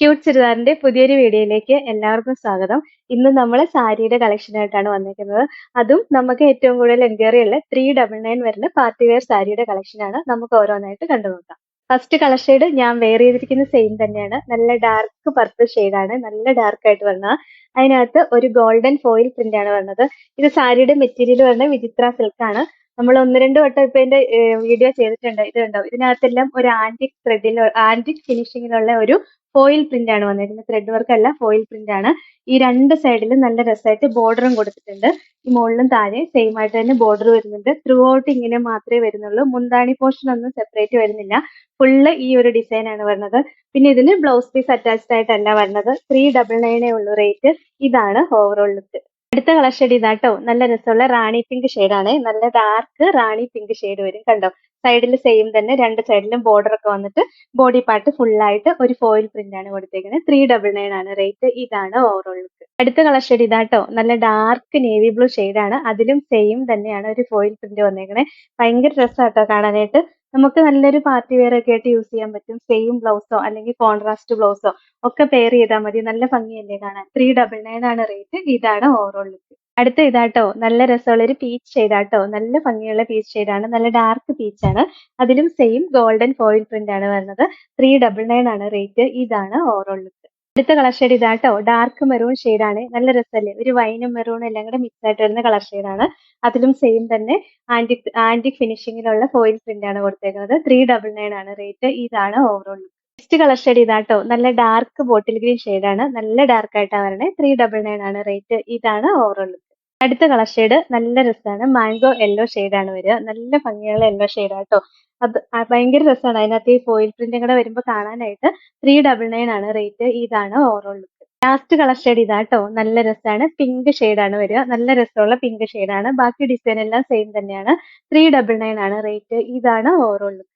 Cute ചുരിദാറിന്റെ പുതിയൊരു വീഡിയോയിലേക്ക് എല്ലാവർക്കും സ്വാഗതം. ഇന്ന് നമ്മൾ സാരിയുടെ കളക്ഷനായിട്ടാണ് വന്നിരിക്കുന്നത്. അതും നമുക്ക് ഏറ്റവും കൂടുതൽ എൻക്വയറി ഉള്ള ത്രീ ഡബിൾ നയൻ വരുന്ന പാർട്ടി വെയർ സാരിയുടെ കളക്ഷനാണ് നമുക്ക് ഓരോന്നായിട്ട് കണ്ടു നോക്കാം. ഫസ്റ്റ് കളർ ഷെയ്ഡ് ഞാൻ വെയർ ചെയ്തിരിക്കുന്ന സെയിം തന്നെയാണ്. നല്ല ഡാർക്ക് പർപ്പിൾ ആണ്. നല്ല ഡാർക്ക് ആയിട്ട് വരുന്നത് അതിനകത്ത് ഒരു ഗോൾഡൻ ഫോയിൽ പ്രിന്റ് ആണ് വരുന്നത് ഇത് സാരിയുടെ മെറ്റീരിയൽ വരുന്നത് വിചിത്ര സിൽക്ക് ആണ്. നമ്മൾ ഒന്ന് രണ്ട് വട്ടം ഇപ്പൊ ഇതിന്റെ വീഡിയോ ചെയ്തിട്ടുണ്ട്. ഇത് കണ്ടോ? ഇതിനകത്തെല്ലാം ഒരു ആന്റിക് ത്രെഡിൽ ആന്റിക് ഫിനിഷിങ്ങിലുള്ള ഒരു ഫോയിൽ പ്രിന്റ് ആണ് വന്നിരിക്കുന്നത്. ത്രെഡ് വർക്ക് അല്ല ഫോയിൽ പ്രിന്റ് ആണ്. ഈ രണ്ട് സൈഡിലും നല്ല രസമായിട്ട് ബോർഡറും കൊടുത്തിട്ടുണ്ട്. ഈ മുകളിലും താഴെ സെയിം ആയിട്ട് തന്നെ ബോർഡർ വരുന്നുണ്ട്. ത്രൂ ഔട്ട് ഇങ്ങനെ മാത്രമേ വരുന്നുള്ളൂ. മുന്താണി പോർഷൻ ഒന്നും സെപ്പറേറ്റ് വരുന്നില്ല. ഫുള്ള് ഈ ഒരു ഡിസൈൻ ആണ് വരുന്നത് പിന്നെ ഇതിന് ബ്ലൗസ് പീസ് അറ്റാച്ച്ഡ് ആയിട്ടല്ല വരുന്നത് ത്രീ ഡബിൾ നയനേ ഉള്ളൂ റേറ്റ് ഇതാണ് ഓവറോൾ ലുക്ക് അടുത്ത കളർ ഷെയ്ഡ് ഇതാട്ടോ. നല്ല രസമുള്ള റാണി പിങ്ക് ആണ്. നല്ല ഡാർക്ക് റാണി പിങ്ക് ഷെയ്ഡ് വരും കണ്ടോ? സൈഡിൽ സെയിം തന്നെ. രണ്ട് സൈഡിലും ബോർഡർ ഒക്കെ വന്നിട്ട് ബോഡി പാർട്ട് ഫുൾ ആയിട്ട് ഒരു ഫോയിൽ പ്രിന്റ് ആണ് കൊടുത്തേക്കുന്നത് ത്രീ ഡബിൾ നയൻ ആണ്. റേറ്റ് ഇതാണ് ഓവറോൾ ലുക്ക് അടുത്ത കളർ ഷെയ്ഡ് ഇതാട്ടോ. നല്ല ഡാർക്ക് നേവി ബ്ലൂ ആണ്. അതിലും സെയിം തന്നെയാണ് ഒരു ഫോയിൽ പ്രിന്റ് വന്നേക്കണേ. ഭയങ്കര രസമാട്ടോ കാണാനായിട്ട്. നമുക്ക് നല്ലൊരു പാർട്ടി വെയർ ഒക്കെ ആയിട്ട് യൂസ് ചെയ്യാൻ പറ്റും. സെയിം ബ്ലൗസോ അല്ലെങ്കിൽ കോൺട്രാസ്റ്റ് ബ്ലൗസോ ഒക്കെ പെയർ ചെയ്താൽ മതി. നല്ല ഭംഗിയല്ലേ കാണാൻ? ത്രീ ഡബിൾ നയൻ ആണ് റേറ്റ് ഇതാണ് ഓവറോൾ ലുക്ക് അടുത്ത ഇതാട്ടോ. നല്ല രസമുള്ള ഒരു പീച്ച് ഷെയ്ഡാട്ടോ നല്ല ഭംഗിയുള്ള പീച്ച് ഷെയ്ഡാണ് നല്ല ഡാർക്ക് പീച്ച് ആണ്. അതിലും സെയിം ഗോൾഡൻ ഫോയിൽ പ്രിന്റ് ആണ് വരുന്നത്. ത്രീ ഡബിൾ നയൻ ആണ് റേറ്റ് ഇതാണ് ഓവറോൾ ലുക്ക് അടുത്ത കളർ ഷെയ്ഡ് ഇതാട്ടോ. ഡാർക്ക് മെറൂൺ ആണ്. നല്ല രസമല്ലേ? ഒരു വൈനും മെറൂൺ എല്ലാം കൂടെ മിക്സ് ആയിട്ട് വരുന്ന കളർ ആണ്. അതിലും സെയിം തന്നെ ആന്റിക് ആന്റിക് ഫിനിഷിങ്ങിലുള്ള ഫോയിൽ പ്രിന്റ് ആണ് കൊടുത്തേക്കുന്നത്. ത്രീ ഡബിൾ നയൻ ആണ് റേറ്റ് ഇതാണ് ഓവറോൾ നെക്സ്റ്റ് കളർ ഷെയ്ഡ് ഇതാട്ടോ. നല്ല ഡാർക്ക് ബോട്ടിൽ ഗ്രീൻ ആണ്. നല്ല ഡാർക്ക് ആയിട്ടാണ് വരണേ. ത്രീ ഡബിൾ നയൻ ആണ് റേറ്റ് ഇതാണ് ഓവറോൾ അടുത്ത കളർ ഷെയ്ഡ് നല്ല രസമാണ്. മാംഗോ യെല്ലോ ആണ് വരിക. നല്ല ഭംഗിയുള്ള യെല്ലോ ഷെയ്ഡാട്ടോ അത് ഭയങ്കര രസമാണ് അതിനകത്ത് ഈ ഫോയിൽ പ്രിന്റും കൂടെ വരുമ്പോൾ കാണാനായിട്ട് ത്രീ ഡബിൾ നയൻ ആണ് റേറ്റ് ഇതാണ് overall look last colour shade ഇതാട്ടോ നല്ല രസമാണ് പിങ്ക് ആണ് വരിക. നല്ല രസമുള്ള പിങ്ക് ആണ്. ബാക്കി ഡിസൈൻ എല്ലാം സെയിം തന്നെയാണ്. ത്രീ ഡബിൾ നയൻ ആണ് റേറ്റ് ഇതാണ് ഓവറോൾ ലുക്ക്